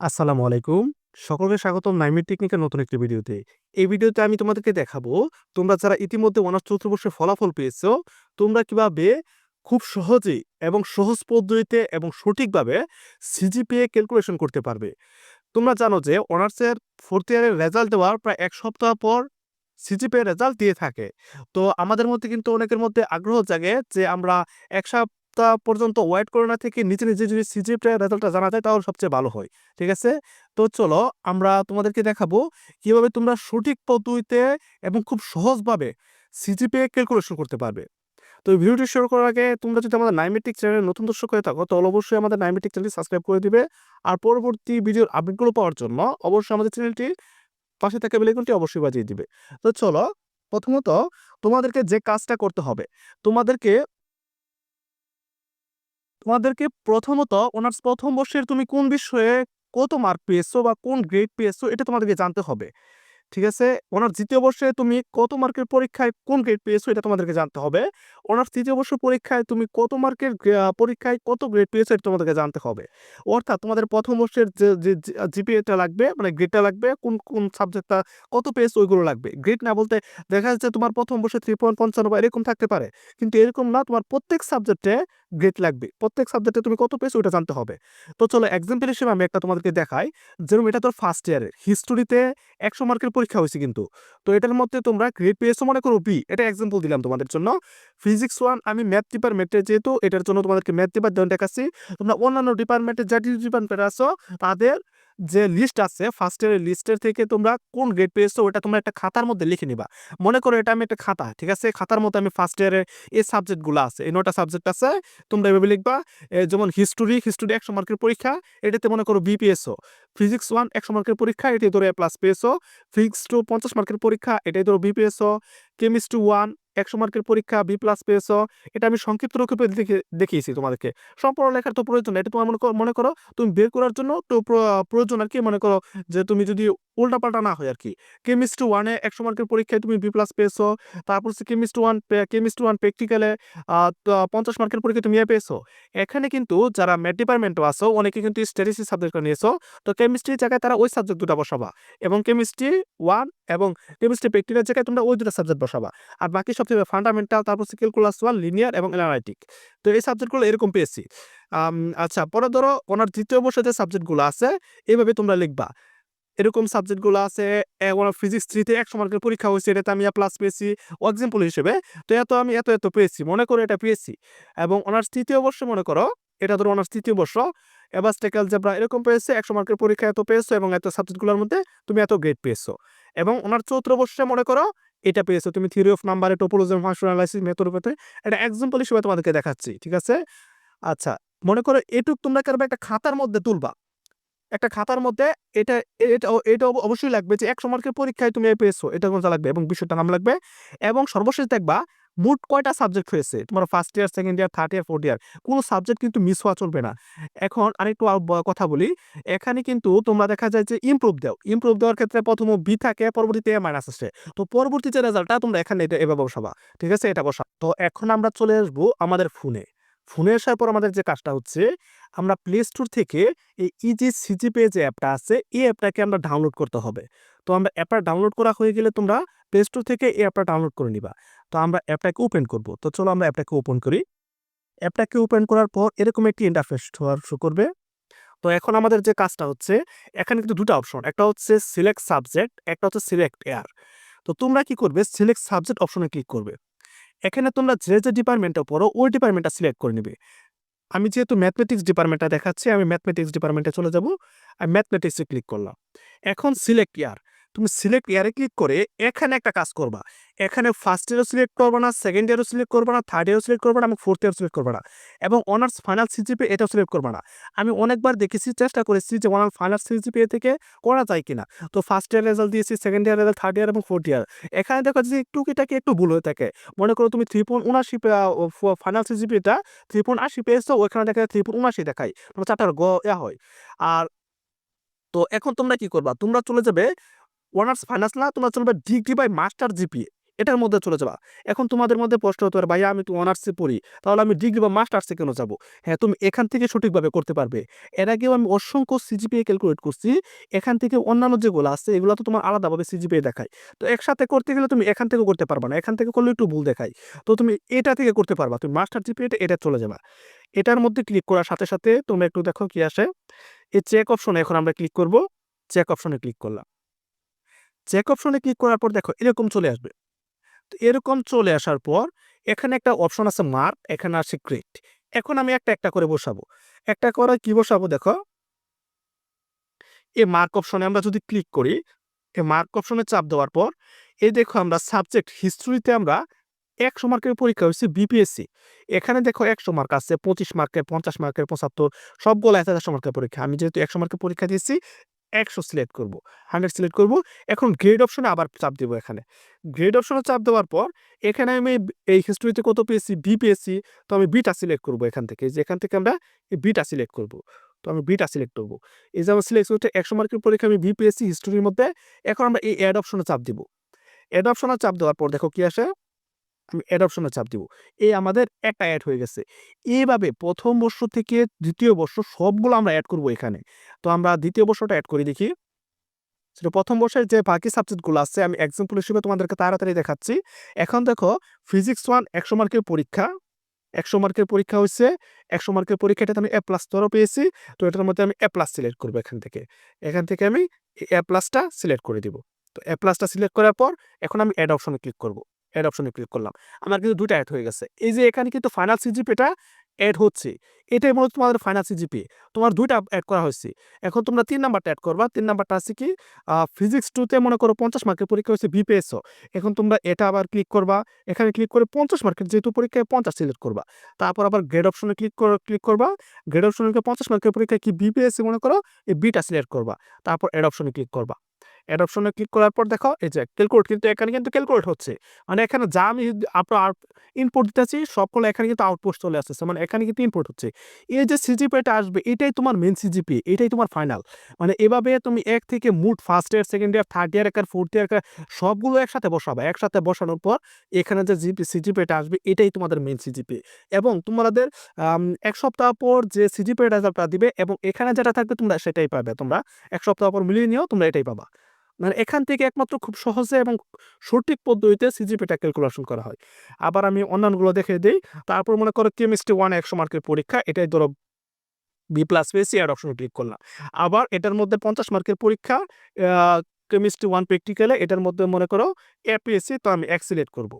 আসসালামু আলাইকুম। সকলকে স্বাগতম নাইমির টেকনিকের নতুন একটি ভিডিওতে। এই ভিডিওতে আমি তোমাদেরকে দেখাবো, তোমরা যারা ইতিমধ্যে অনার্স চতুর্থ বর্ষে ফলাফল পেয়েছ, তোমরা কীভাবে খুব সহজেই এবং সহজ পদ্ধতিতে এবং সঠিকভাবে সিজিপিএ ক্যালকুলেশন করতে পারবে। তোমরা জানো যে অনার্সের ফোর্থ ইয়ারের রেজাল্ট দেওয়ার প্রায় এক সপ্তাহ পর সিজিপিএ রেজাল্ট দিয়ে থাকে। তো আমাদের মধ্যে কিন্তু অনেকের মধ্যে আগ্রহ জাগে যে আমরা ১ সপ্তাহ পর্যন্ত ওয়েট করে না থেকে নিজে, নিজে যদি সিজিপিএ রেজাল্টটা জানা যায় তাহলে সবচেয়ে ভালো হয়। ঠিক আছে? তো চলো আমরা তোমাদেরকে দেখাবো কীভাবে তোমরা সঠিক পদ্ধতিতে এবং খুব সহজভাবে সিজিপিএ ক্যালকুলেশন করতে পারবে। তো ভিডিওটি শুরু করার আগে তোমরা যদি আমাদের নাইমেটিক চ্যানেলে নতুন দর্শক হয়ে থাকো তাহলে অবশ্যই আমাদের নাইমেটিক চ্যানেলটি সাবস্ক্রাইব করে দিবে। আর পরবর্তী ভিডিওর আপডেটগুলো পাওয়ার জন্য অবশ্যই আমাদের চ্যানেলটির পাশে থাকা বেল অবশ্যই বাজিয়ে দিবে। তো চলো প্রথমত তোমাদেরকে যে কাজটা করতে হবে, তোমাদেরকে তোমাদেরকে প্রথমত অনার্স প্রথম বর্ষের তুমি কোন বিষয়ে কত মার্ক পেয়েছ বা কোন গ্রেড পেয়েছ এটা তোমাদেরকে জানতে হবে। ঠিক আছে? অনার্স দ্বিতীয় বর্ষে তুমি কত মার্কের পরীক্ষায় কোন গ্রেড পেয়েছ এটা তোমাদেরকে জানতে হবে। অনার্স তৃতীয় বর্ষ পরীক্ষায় তুমি কত মার্কের পরীক্ষায় কত গ্রেড পেয়েছ এটা তোমাদেরকে জানতে হবে। অর্থাৎ তোমাদের প্রথম বর্ষের যে জিপিএটা লাগবে মানে গ্রেডটা লাগবে কোন, কোন সাবজেক্টটা কত পেয়েছ ওইগুলো লাগবে। গ্রেড না বলতে দেখা যাচ্ছে তোমার ১ম বর্ষে 3.55 এরকম থাকতে পারে। কিন্তু এরকম না তোমার প্রত্যেক সাবজেক্টে গ্রেড লাগবে। প্রত্যেক সাবজেক্টে তুমি কত পেয়েছ ওটা জানতে হবে। তো চলো এক্সাম্পল হিসেবে আমি একটা তোমাদেরকে দেখাই। যেরকম এটা তোর ফার্স্ট ইয়ারের। হিস্টোরিতে ১০০ মার্কের পরীক্ষা হয়েছে কিন্তু। তো এটার মধ্যে তোমরা গ্রেড পেয়েছ মনে করো বি। এটা এক্সাম্পল দিলাম তোমাদের জন্য। ফিজিক্স ওয়ান আমি ম্যাথ ডিপার্টমেন্টে যেহেতু, এটার জন্য তোমাদেরকে ম্যাথ ডিপার্টমেন্ট দেখাচ্ছি। তোমরা অন্যান্য ডিপার্টমেন্টে যা ডিপার্টমেন্টে আছো, তাদের যে লিস্ট আছে ফার্স্ট ইয়ারের লিস্টের থেকে তোমরা কোন গ্রেড পেয়েছ ওটা তোমরা একটা খাতার মধ্যে লিখে নিবা। মনে করো এটা আমি একটা খাতা, ঠিক আছে? খাতার মধ্যে আমি ফার্স্ট ইয়ারের এই সাবজেক্টগুলো আছে। এই নটা সাবজেক্ট আছে। তোমরা এভাবে লিখবা। যেমন হিস্টোরি, হিস্টোরি ১০০ মার্কের পরীক্ষা। এটাতে মনে করো বি পেয়েছ। ফিজিক্স 1 ১০০ মার্কের পরীক্ষা। এটাই ধরো এ প্লাস পেয়েছ। ফিজিক্স 2 ৫০ মার্কের পরীক্ষা। এটাই ধরো বি পেয়েছ। কেমিস্ট্রি 1 ১০০ মার্কের পরীক্ষা বি প্লাস পেয়েছ। এটা আমি সংক্ষিপ্ত রূপে দেখে, দেখিয়েছি তোমাদেরকে। সম্পূর্ণ লেখার তো প্রয়োজন। এটা তোমার মনে করো তুমি বের করার জন্য তো প্রয়োজন আর কি, মনে করো যে তুমি যদি উল্টাপাল্টা না হয় আর কি কেমিস্ট্রি ওয়ানে একশো মার্কের পরীক্ষায় তুমি বি প্লাস পেয়েছ। তারপর হচ্ছে কেমিস্ট্রি 1 পে কেমিস্ট্রি 1 প্র্যাকটিক্যালে পঞ্চাশ মার্কের পরীক্ষায় তুমি এ পেয়েছ। এখানে কিন্তু যারা ম্যাথ ডিপার্টমেন্টও আছো, অনেকে কিন্তু স্ট্যাটিস্টিক্স সাবজেক্টটা নিয়েছো। তো কেমিস্ট্রির জায়গায় তারা ওই সাবজেক্ট ২ টা বসাবা। এবং কেমিস্ট্রি ওয়ান এবং কেমিস্ট্রি প্র্যাকটিক্যালের জায়গায় তোমরা ওই ২ টা সাবজেক্ট বসাবা। আর বাকি সব থেকে ফান্ডামেন্টাল তারপর হচ্ছে ক্যালকুলাস ওয়ান লিনিয়ার এবং অ্যানালাইটিক। তো এই সাবজেক্টগুলো এরকম পেয়েছি। আচ্ছা পরে ধরো ওনার ২য় বর্ষে যে সাবজেক্টগুলো আছে এভাবে তোমরা লিখবা। এরকম সাবজেক্টগুলো আছে ওরা ফিজিক্স 3 তে ১০০ মার্কের পরীক্ষা হয়েছে এটাতে আমি প্লাস পেয়েছি এক্সাম্পল হিসেবে। তো এত আমি এত, এত পেয়েছি। মনে করো এটা পেয়েছি। এবং অনার্স তৃতীয় বর্ষে মনে করো এটা ধরো অনার্স তৃতীয় বর্ষ। অ্যাবাস্টেক অ্যালজেব্রা এরকম পেয়েছে ১০০ মার্কের পরীক্ষা এত পেয়েছ এবং এত সাবজেক্টগুলোর মধ্যে তুমি এত গ্রেড পেয়েছ। এবং ওনার চৌত্র বর্ষে মনে করো এটা পেয়েছ তুমি থিওরি অফ নাম্বারে টোপোলজম ফাংশনালাইসিস মেথড এটা এক্সাম্পল হিসেবে তোমাদেরকে দেখাচ্ছি। ঠিক আছে? আচ্ছা মনে করো এটুক তোমরা কি একটা খাতার মধ্যে তুলবা। একটা খাতার মধ্যে এটা এটা এটা অবশ্যই লাগবে যে ১০০ মার্কের পরীক্ষায় তুমি পেয়েছ। এটা কোনো লাগবে এবং বিষয়টা নাম লাগবে। এবং সর্বশেষ দেখবা মোট কয়টা সাবজেক্ট হয়েছে। তোমার first year, second year, third year, fourth year. কোনো সাবজেক্ট কিন্তু মিস হওয়া চলবে না। এখন আরেকটু কথা বলি। এখানে কিন্তু তোমরা দেখা যায় যে ইম্প্রুভ দাও। ইম্প্রুভ দেওয়ার ক্ষেত্রে প্রথম বি থাকে পরবর্তীতে এ মাইনাস আসে। তো পরবর্তী যে রেজাল্টটা তোমরা এখানে এটা এভাবে বসাবা। ঠিক আছে? এটা বসা তো এখন আমরা চলে আসব আমাদের ফোনে। ফোনে আসার পর আমাদের যে কাজটা হচ্ছে আমরা প্লে স্টোর থেকে এই ইজি সিজিপিএ যে অ্যাপটা আছে এই অ্যাপটাকে আমরা ডাউনলোড করতে হবে। তো আমরা অ্যাপটা ডাউনলোড করা হয়ে গেলে তোমরা প্লে স্টোর থেকে এই অ্যাপটা ডাউনলোড করে নিবা। তো আমরা অ্যাপটাকে ওপেন করব। তো চলো আমরা অ্যাপটাকে ওপেন করি। অ্যাপটাকে ওপেন করার পর এরকম একটি ইন্টারফেস হওয়ার শো করবে। তো এখন আমাদের যে কাজটা হচ্ছে এখানে কিন্তু ২ টা অপশন। একটা হচ্ছে সিলেক্ট সাবজেক্ট, একটা হচ্ছে সিলেক্ট এয়ার তো তোমরা কি করবে সিলেক্ট সাবজেক্ট অপশনে ক্লিক করবে। এখানে তোমরা যে, যে ডিপার্টমেন্টে পড়ো ওই ডিপার্টমেন্টটা সিলেক্ট করে নিবে। আমি যেহেতু ম্যাথমেটিক্স ডিপার্টমেন্টটা দেখাচ্ছি আমি ম্যাথমেটিক্স ডিপার্টমেন্টে চলে যাব। আর ম্যাথমেটিক্সে ক্লিক করলাম। এখন সিলেক্ট ইয়ার। তুমি সিলেক্ট ইয়ারে ক্লিক করে এখানে একটা কাজ করবা। এখানে ফার্স্ট ইয়ারও সিলেক্ট করবা না, সেকেন্ড ইয়ারও সিলেক্ট করবা না, থার্ড ইয়ারও সিলেক্ট করবা না এবং ফোর্থ ইয়ারও সিলেক্ট করবা না। এবং অনার্স ফাইনাল সিজিপিএ এটাও সিলেক্ট করবা না। আমি অনেকবার দেখেছি চেষ্টা করেছি যে অনার্স ফাইনাল সিজিপিএ থেকে করা যায় কিনা। তো ফার্স্ট ইয়ার রেজাল্ট দিয়েছি, second year result, third year এবং ফোর্থ ইয়ার। এখানে দেখো যে টুকিটাকি একটু ভুল হয়ে থাকে। মনে করো তুমি 3.79 পে আ ফ ফাইনাল সিজিপিএটা 3.80 পেয়েছ ওইখানে দেখা যায় 3.79 দেখায়। মানে ৪ টার গ হয়। আর তো এখন তোমরা কি করবা? তোমরা চলে যাবে অনার্স ফাইনান্স না, তোমরা চলবে ডিগ্রি বাই মাস্টার জিপিএ। এটার মধ্যে চলে যাবা। এখন তোমাদের মধ্যে প্রশ্ন হতে পারে, ভাইয়া, আমি তো অনার্সে পড়ি, তাহলে আমি ডিগ্রি বা মাস্টার্সে কেন যাব? হ্যাঁ তুমি এখান থেকে সঠিকভাবে করতে পারবে। এর আগেও আমি অসংখ্য সিজিপিএ ক্যালকুলেট করছি। এখান থেকে অন্যান্য যেগুলো আছে, এগুলো তো তোমার আলাদাভাবে সিজিপিএ দেখায়। তো একসাথে করতে গেলে তুমি এখান থেকে করতে পারবা না। এখান থেকে করলে একটু ভুল দেখায়। তো তুমি এটা থেকে করতে পারবা। তুমি মাস্টার জিপিএটা, এটা চলে যাবা। এটার মধ্যে ক্লিক করার সাথে সাথে তোমরা একটু দেখো কি আসে। এই চেক অপশনে এখন আমরা ক্লিক করব। চেক অপশনে ক্লিক করলাম। চেক অপশনে ক্লিক করার পর দেখো এরকম চলে আসবে। তো এরকম চলে আসার পর এখানে একটা অপশন আছে মার্ক এখানে আছে গ্রেড এখন আমি একটা একটা করে বসাবো। একটা করে কি বসাবো দেখো? এই মার্ক অপশনে আমরা যদি ক্লিক করি, এই মার্ক অপশনে চাপ দেওয়ার পর, এই দেখো আমরা সাবজেক্ট হিস্ট্রিতে আমরা একশো মার্কের পরীক্ষা হচ্ছে বিপিএসসি এখানে দেখো একশো মার্ক আছে, পঁচিশ মার্কের পঞ্চাশ মার্কের পঁচাত্তর, সবগুলো এক হাজারশো মার্কের পরীক্ষা। আমি যেহেতু একশো মার্কের পরীক্ষা দিয়েছি একশো সিলেক্ট করব। হান্ড্রেড সিলেক্ট করব। এখন গ্রেড অপশনে আবার চাপ দেবো এখানে। গ্রেড অপশনে চাপ দেওয়ার পর এখানে আমি এই হিস্ট্রিতে কত পেয়েছি? বি পেয়েছি। তো আমি বিটা সিলেক্ট করব এখান থেকে। যে এখান থেকে আমরা বিটা সিলেক্ট করব। তো আমি বিটা সিলেক্ট করব। এই যে আমার সিলেক্ট করতে একশো মার্কের পরীক্ষা আমি বি পেয়েছি হিস্ট্রির মধ্যে। এখন আমরা এই অ্যাড অপশনে চাপ দিব। অ্যাড অপশনে চাপ দেওয়ার পর দেখো কি আসে? আমি অ্যাড চাপ দিব। এই আমাদের একটা অ্যাড হয়ে গেছে। এইভাবে প্রথম বর্ষ থেকে দ্বিতীয় বর্ষ সবগুলো আমরা অ্যাড করব এখানে। তো আমরা দ্বিতীয় বর্ষটা অ্যাড করি দেখি। সেটা প্রথম বর্ষের যে বাকি সাবজেক্টগুলো আছে, আমি এক্সাম্পল হিসেবে তোমাদেরকে তাড়াতাড়ি দেখাচ্ছি। এখন দেখো ফিজিক্স ওয়ান একশো মার্কের পরীক্ষা। একশো মার্কের পরীক্ষা হচ্ছে একশো মার্কের পরীক্ষাটাতে আমি এ প্লাস স্তরও পেয়েছি। তো এটার মধ্যে আমি এ প্লাস সিলেক্ট করব এখান থেকে। এখান থেকে আমি এ প্লাসটা সিলেক্ট করে দিব। তো এ প্লাসটা সিলেক্ট করার পর এখন আমি অ্যাড অপশনে ক্লিক করব। অ্যাড অপশনে ক্লিক করলাম। আমার কিন্তু দুটো অ্যাড হয়ে গেছে। এই যে এখানে কিন্তু ফাইনাল সিজিপিটা অ্যাড হচ্ছে। এটাই মূলত তোমাদের ফাইনাল সিজিপি তোমার দুইটা অ্যাড করা হয়েছে। এখন তোমরা তিন নাম্বারটা অ্যাড করবা। তিন নাম্বারটা আছে কি ফিজিক্স টুতে মনে করো পঞ্চাশ মার্কের পরীক্ষা হচ্ছে বিপিএসও এখন তোমরা এটা আবার ক্লিক করবা। এখানে ক্লিক করে পঞ্চাশ মার্কের যেহেতু পরীক্ষায় পঞ্চাশ সিলেক্ট করবা। তারপর আবার গ্রেড অপশনে ক্লিক করে ক্লিক করবা। গ্রেড অপশনে পঞ্চাশ মার্কের পরীক্ষায় কি বিপিএসসি মনে করো, এই বিটা সিলেক্ট করবা। তারপর অ্যাড অপশনে ক্লিক করবা। অ্যাড অপশনে ক্লিক করার পর দেখো, এই যে ক্যালকুলেট কিন্তু এখানে কিন্তু ক্যালকুলেট হচ্ছে। মানে এখানে যা আমি আপনার ইনপুট দিতেছি সবগুলো এখানে কিন্তু আউটপুট চলে আসতেছে। মানে এখানে কিন্তু ইনপুট হচ্ছে। এই যে সিজিপিটা আসবে, এটাই তোমার মেন সিজিপি এটাই তোমার ফাইনাল মানে এভাবে তুমি এক থেকে mood first year second year third year একার ফোর্থ ইয়ার সবগুলো একসাথে বসাবে। একসাথে বসানোর পর এখানে যে জিপি সিজিপিটা আসবে, এটাই তোমাদের মেন সিজিপি এবং তোমাদের এক সপ্তাহ পর যে সিজিপি রেজাল্টটা দিবে, এবং এখানে যেটা থাকবে তোমরা সেটাই পাবে। তোমরা এক সপ্তাহ পর মিলিয়ে নিও, তোমরা এটাই পাবা। মানে এখান থেকে একমাত্র খুব সহজে এবং সঠিক পদ্ধতিতে সিজিপিটা ক্যালকুলেশন করা হয়। আবার আমি অন্যান্যগুলো দেখে দিই। তারপর মনে করো কেমিস্ট্রি ওয়ান একশো মার্কের পরীক্ষা, এটাই ধরো বি প্লাস পেয়েছি অ্যাড অপশনে ক্লিক করলাম। আবার এটার মধ্যে পঞ্চাশ মার্কের পরীক্ষা কেমিস্ট্রি ওয়ান প্র্যাকটিক্যালে এটার মধ্যে মনে করো এ পেয়েছি তো আমি অ্যাক্সিলেট করব।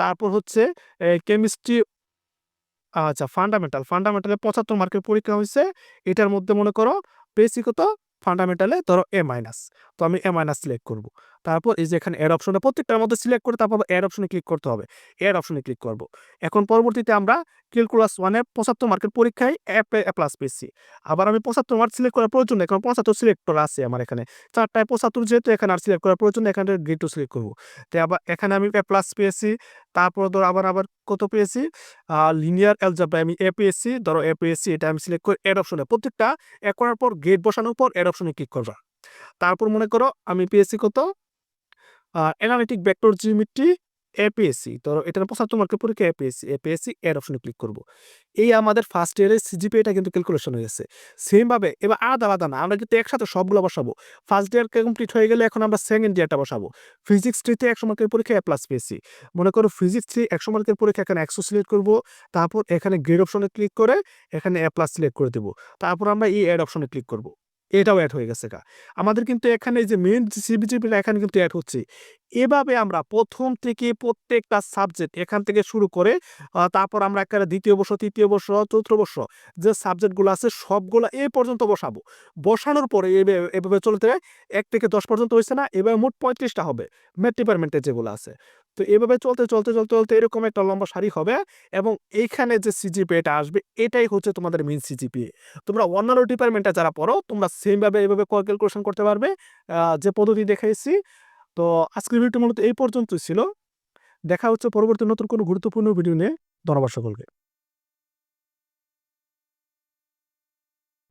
তারপর হচ্ছে কেমিস্ট্রি আচ্ছা ফান্ডামেন্টাল ফান্ডামেন্টালে পঁচাত্তর মার্কের পরীক্ষা হয়েছে। এটার মধ্যে মনে করো বেসিক কত ফান্ডামেন্টালে ধরো এ মাইনাস তো আমি এ মাইনাস সিলেক্ট করব। তারপর এই যে এখানে এর অপশনে প্রত্যেকটার মধ্যে সিলেক্ট করে তারপর এর অপশনে ক্লিক করতে হবে। এর অপশনে ক্লিক করব। এখন পরবর্তীতে আমরা ক্যালকুলাস ওয়ানে পঁচাত্তর মার্কের পরীক্ষায় এ প্লাস পেয়েছি। আবার আমি পঁচাত্তর মার্ক সিলেক্ট করার প্রয়োজন এখন পঁচাত্তর সিলেক্ট করা আছে আমার এখানে। চারটায় পঁচাত্তর যেহেতু এখানে আর সিলেক্ট করার প্রয়োজন এখানে গ্রেড টু সিলেক্ট করব। তো আবার এখানে আমি এ প্লাস পেয়েছি, তারপর ধরো আবার আবার কত পেয়েছি? লিনিয়ার অ্যালজাব্রা আমি এ পেয়েছি, ধরো এ পেয়েছি, এটা আমি সিলেক্ট করে এর অপশনে প্রত্যেকটা এ করার পর গ্রেড বসানোর পর এর অপশনে ক্লিক করবা। তারপর মনে করো আমি পেয়েছি কত? অ্যানালিটিক ভেক্টর জিওমেট্রি এপিএসসি ধরো এটা পঁচাত্তর মার্কের পরীক্ষা এপিএসসি এপিএসসি এর অপশনে ক্লিক করব। এই আমাদের ফার্স্ট ইয়ারের সিজিপি এটা কিন্তু ক্যালকুলেশন হয়ে গেছে। সেমভাবে এবার আলাদা আলাদা না, আমরা কিন্তু একসাথে সবগুলো বসাবো। ফার্স্ট ইয়ার কমপ্লিট হয়ে গেলে এখন আমরা সেকেন্ড ইয়ারটা বসাবো। ফিজিক্স থ্রিতে একশো মার্কের পরীক্ষা এ প্লাস পেয়েছি মনে করো ফিজিক্স থ্রি একশো মার্কের পরীক্ষা এখানে একশো সিলেক্ট করব, তারপর এখানে গ্রেড অপশনে ক্লিক করে এখানে এ প্লাস সিলেক্ট করে দেবো। তারপর আমরা এই অ্যাড অপশনে ক্লিক করব। এটাও অ্যাড হয়ে গেছে গা। আমাদের কিন্তু এখানে যে মেন সিবিজিপিটা এখানে কিন্তু অ্যাড হচ্ছে। এভাবে আমরা প্রথম থেকে প্রত্যেকটা সাবজেক্ট এখান থেকে শুরু করে তারপর আমরা একেবারে দ্বিতীয় বর্ষ, তৃতীয় বর্ষ, চতুর্থ বর্ষ, যে সাবজেক্টগুলো আছে সবগুলো এ পর্যন্ত বসাবো। বসানোর পরে এভাবে চলতে এক থেকে দশ পর্যন্ত হয়েছে না এভাবে মোট পঁয়ত্রিশটা হবে ম্যাথ ডিপার্টমেন্টে যেগুলো আছে। তো এভাবে চলতে চলতে চলতে চলতে এরকম একটা লম্বা সারি হবে এবং এইখানে যে সিজিপি এটা আসবে, এটাই হচ্ছে তোমাদের মেন সিজিপি তোমরা অন্যান্য ডিপার্টমেন্টে যারা পড়ো, তোমরা সেমভাবে এভাবে ক্যালকুলেশন করতে পারবে। যে পদ্ধতি দেখাইছি, তো আজকের ভিডিওটি মূলত এই পর্যন্ত ছিল। দেখা হচ্ছে পরবর্তী নতুন কোনো গুরুত্বপূর্ণ ভিডিও নিয়ে। ধন্যবাদ সকলকে।